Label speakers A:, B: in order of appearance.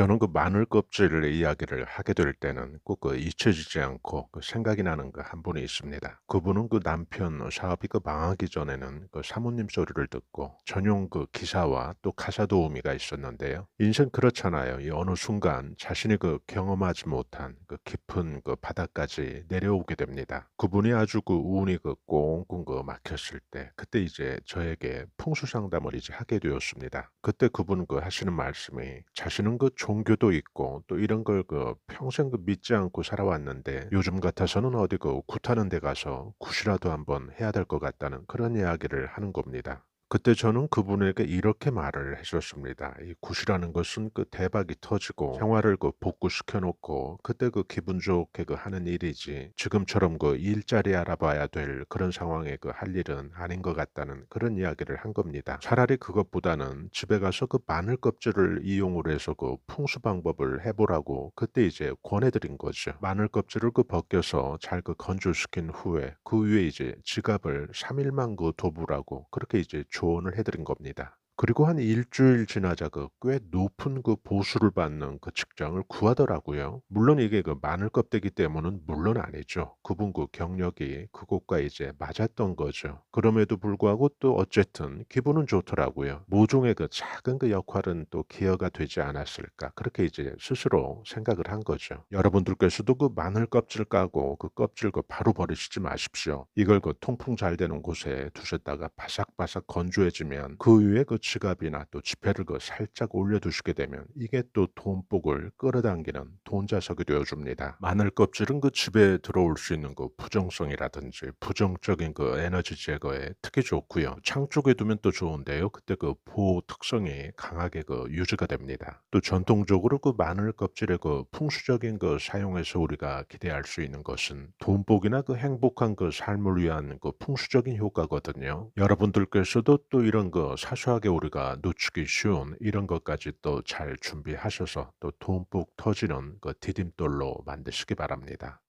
A: 저는 그 마늘 껍질 이야기를 하게 될 때는 꼭 그 잊혀지지 않고 그 생각이 나는 그 한 분이 있습니다. 그분은 그 남편 사업이 그 망하기 전에는 그 사모님 소리를 듣고 전용 그 기사와 또 가사 도우미가 있었는데요. 인생 그렇잖아요. 이 어느 순간 자신이 그 경험하지 못한 그 깊은 그 바다까지 내려오게 됩니다. 그분이 아주 그 운이 그 꽁꽁 그 막혔을 때 그때 이제 저에게 풍수 상담을 이제 하게 되었습니다. 그때 그분 그 하시는 말씀이 자신은 그 종교도 있고 또 이런 걸 그 평생 그 믿지 않고 살아왔는데 요즘 같아서는 어디 그 굿하는 데 가서 굿이라도 한번 해야 될 것 같다는 그런 이야기를 하는 겁니다. 그때 저는 그분에게 이렇게 말을 해줬습니다. 이 굿이라는 것은 그 대박이 터지고 생활을 그 복구시켜 놓고 그때 그 기분 좋게 그 하는 일이지 지금처럼 그 일자리 알아봐야 될 그런 상황에 그 할 일은 아닌 것 같다는 그런 이야기를 한 겁니다. 차라리 그것보다는 집에 가서 그 마늘 껍질을 이용을 해서 그 풍수 방법을 해보라고 그때 이제 권해드린 거죠. 마늘 껍질을 그 벗겨서 잘 그 건조시킨 후에 그 위에 이제 지갑을 3일만 그 도부라고 그렇게 이제 조언을 해드린 겁니다. 그리고 한 일주일 지나자 그 꽤 높은 그 보수를 받는 그 직장을 구하더라고요. 물론 이게 그 마늘 껍데기 때문은 물론 아니죠. 그분 그 경력이 그곳과 이제 맞았던 거죠. 그럼에도 불구하고 또 어쨌든 기분은 좋더라고요. 모종의 그 작은 그 역할은 또 기여가 되지 않았을까. 그렇게 이제 스스로 생각을 한 거죠. 여러분들께서도 그 마늘 껍질 까고 그 껍질 그 바로 버리시지 마십시오. 이걸 그 통풍 잘 되는 곳에 두셨다가 바삭바삭 건조해지면 그 위에 그 지갑이나 또 지폐를 그 살짝 올려두시게 되면 이게 또 돈복을 끌어당기는 돈자석이 되어줍니다. 마늘 껍질은 그 집에 들어올 수 있는 그 부정성이라든지 부정적인 그 에너지 제거에 특히 좋고요. 창 쪽에 두면 또 좋은데요. 그때 그 보호 특성이 강하게 그 유지가 됩니다. 또 전통적으로 그 마늘 껍질의 그 풍수적인 그 사용에서 우리가 기대할 수 있는 것은 돈복이나 그 행복한 그 삶을 위한 그 풍수적인 효과거든요. 여러분들께서도 또 이런 그 사소하게 우리가 놓치기 쉬운 이런 것까지 또 잘 준비하셔서 또 돈복 터지는 그 디딤돌로 만드시기 바랍니다.